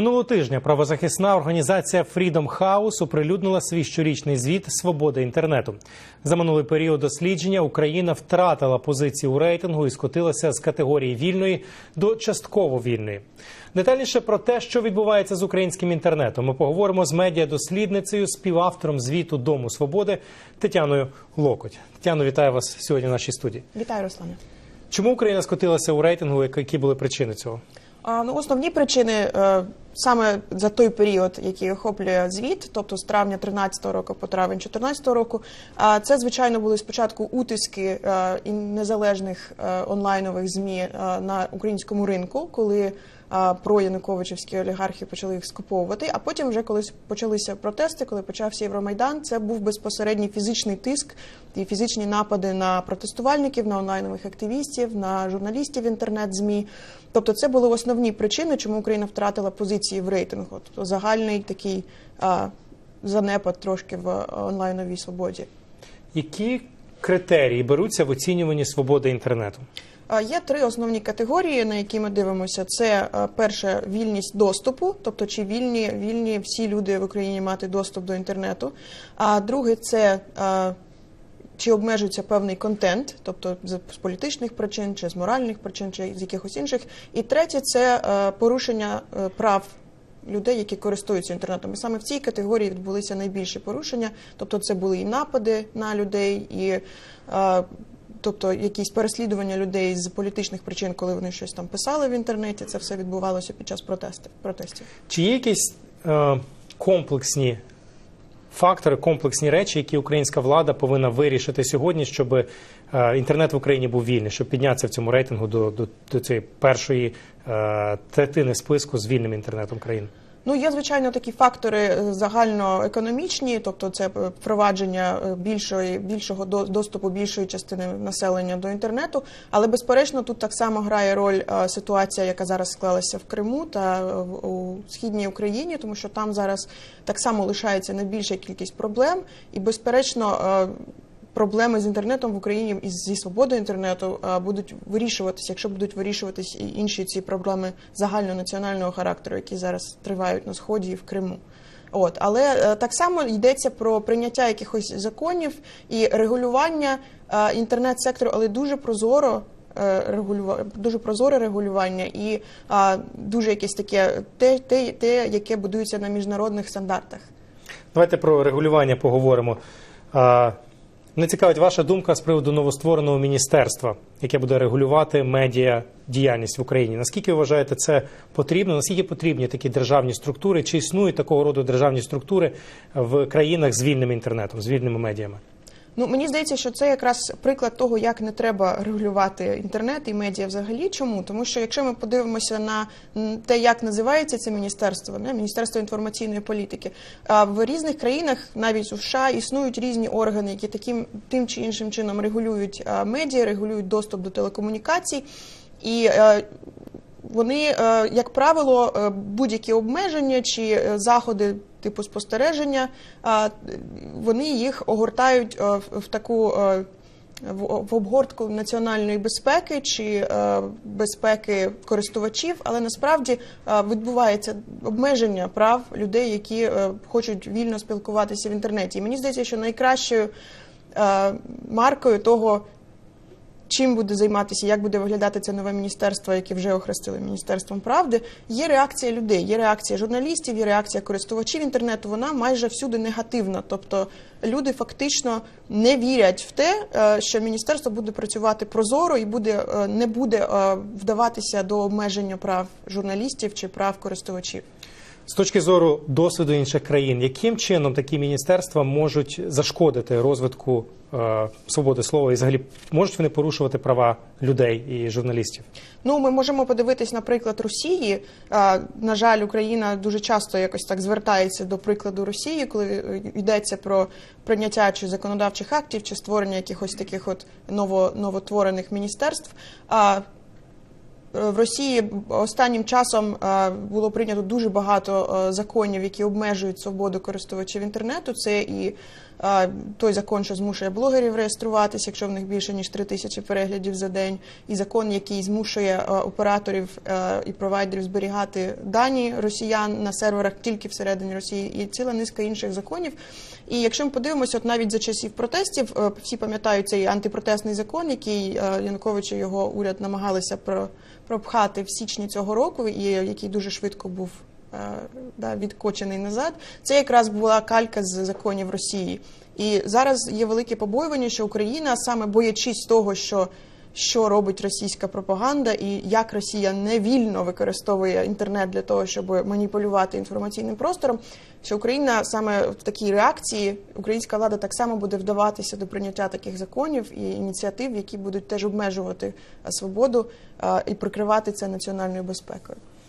Минулого тижня правозахисна організація Freedom House оприлюднила свій щорічний звіт свободи інтернету. За минулий період дослідження Україна втратила позиції у рейтингу і скотилася з категорії вільної до частково вільної. Детальніше про те, що відбувається з українським інтернетом, ми поговоримо з медіадослідницею, співавтором звіту Дому Свободи Тетяною Локоть. Тетяно, вітаю вас сьогодні в нашій студії. Вітаю, Руслане. Чому Україна скотилася у рейтингу? Які були причини цього? Ну, основні причини е, саме за той період, який охоплює звіт, тобто з травня 13 року по травень 14 року, це звичайно були спочатку утиски е, незалежних е, онлайнових змі на українському ринку, коли а, проянуковичівські олігархи почали їх скуповувати. А потім, вже коли почалися протести, коли почався Євромайдан, це був безпосередній фізичний тиск і фізичні напади на протестувальників, на онлайнових активістів, на журналістів інтернет-змі. Тобто, це були основні причини, чому Україна втратила позиції в рейтингу. Тобто загальний такий а, занепад трошки в онлайновій свободі. Які критерії беруться в оцінюванні свободи інтернету? Є три основні категорії, на які ми дивимося. Це е, перше вільність доступу, тобто чи вільні вільні всі люди в Україні мати доступ до інтернету. А друге це е, чи обмежується певний контент, тобто з політичних причин, чи з моральних причин, чи з якихось інших. І третє це е, порушення прав. Людей, які користуються інтернетом, і саме в цій категорії відбулися найбільші порушення. Тобто, це були і напади на людей, і е, тобто якісь переслідування людей з політичних причин, коли вони щось там писали в інтернеті. Це все відбувалося під час протестів. протестів. Чи є якісь е, комплексні фактори, комплексні речі, які українська влада повинна вирішити сьогодні, щоб е, інтернет в Україні був вільний, щоб піднятися в цьому рейтингу до, до, до цієї першої е, третини списку з вільним інтернетом країн? Ну, є звичайно такі фактори е, загальноекономічні, тобто це е, впровадження е, більшої більшого до- доступу більшої частини населення до інтернету. Але безперечно, тут так само грає роль ситуація, яка зараз склалася в Криму та у східній Україні, тому що там зараз так само лишається найбільша кількість проблем, і безперечно. Проблеми з інтернетом в Україні і зі свободою інтернету будуть вирішуватися, якщо будуть вирішуватись і інші ці проблеми загальнонаціонального характеру, які зараз тривають на сході і в Криму. От але е, так само йдеться про прийняття якихось законів і регулювання інтернет-сектору, але дуже прозоро. е, регулюва- дуже прозоре регулювання і а, дуже якесь таке те, те, те, яке будується на міжнародних стандартах. Давайте про регулювання поговоримо. Мене цікавить ваша думка з приводу новоствореного міністерства, яке буде регулювати медіа діяльність в Україні. Наскільки ви вважаєте це потрібно? Наскільки потрібні такі державні структури? Чи існують такого роду державні структури в країнах з вільним інтернетом, з вільними медіями? Ну мені здається, що це якраз приклад того, як не треба регулювати інтернет і медіа взагалі. Чому? Тому що якщо ми подивимося на те, як називається це міністерство, не міністерство інформаційної політики, а в різних країнах, навіть у США, існують різні органи, які таким тим чи іншим чином регулюють медіа, регулюють доступ до телекомунікацій. І е, вони, е, як правило, е, будь-які обмеження чи заходи типу спостереження, вони їх огортають е, в- таку е, в обгортку національної безпеки чи е, безпеки користувачів, але насправді відбувається обмеження прав людей, які хочуть вільно спілкуватися в інтернеті. І мені здається, що найкращою маркою того, чим буде займатися, як буде виглядати це нове міністерство, яке вже охрестили міністерством правди. Є реакція людей, є реакція журналістів, є реакція користувачів інтернету. Вона майже всюди негативна. Тобто люди фактично не вірять в те, е, що міністерство буде працювати прозоро і буде е, не буде е, вдаватися до обмеження прав журналістів чи прав користувачів. З точки зору досвіду інших країн, яким чином такі міністерства можуть зашкодити розвитку е, свободи слова і взагалі можуть вони порушувати права людей і журналістів? Ну, ми можемо подивитись, наприклад, Росії. А, на жаль, Україна дуже часто якось так звертається до прикладу Росії, коли е, йдеться про прийняття чи законодавчих актів, чи створення якихось таких от ново, новотворених міністерств. А, в Росії останнім часом е, було прийнято дуже багато е, законів, які обмежують свободу користувачів інтернету. Це і е, той закон, що змушує блогерів реєструватися, якщо в них більше ніж 3 тисячі переглядів за день, і закон, який змушує операторів і провайдерів зберігати дані росіян на серверах тільки всередині Росії, і ціла низка інших законів. І якщо ми подивимося, от навіть за часів протестів, е, всі пам'ятають цей антипротестний закон, який е, Янукович і його уряд намагалися про, пропхати в січні цього року, і який дуже швидко був да, відкочений назад. Це якраз була калька з законів Росії. І зараз є велике побоювання, що Україна, саме боячись того, що що робить російська пропаганда і як Росія невільно використовує інтернет для того, щоб маніпулювати інформаційним простором, що Україна саме в такій реакції, українська влада так само буде вдаватися до прийняття таких законів і ініціатив, які будуть теж обмежувати е, свободу е, і прикривати це національною безпекою.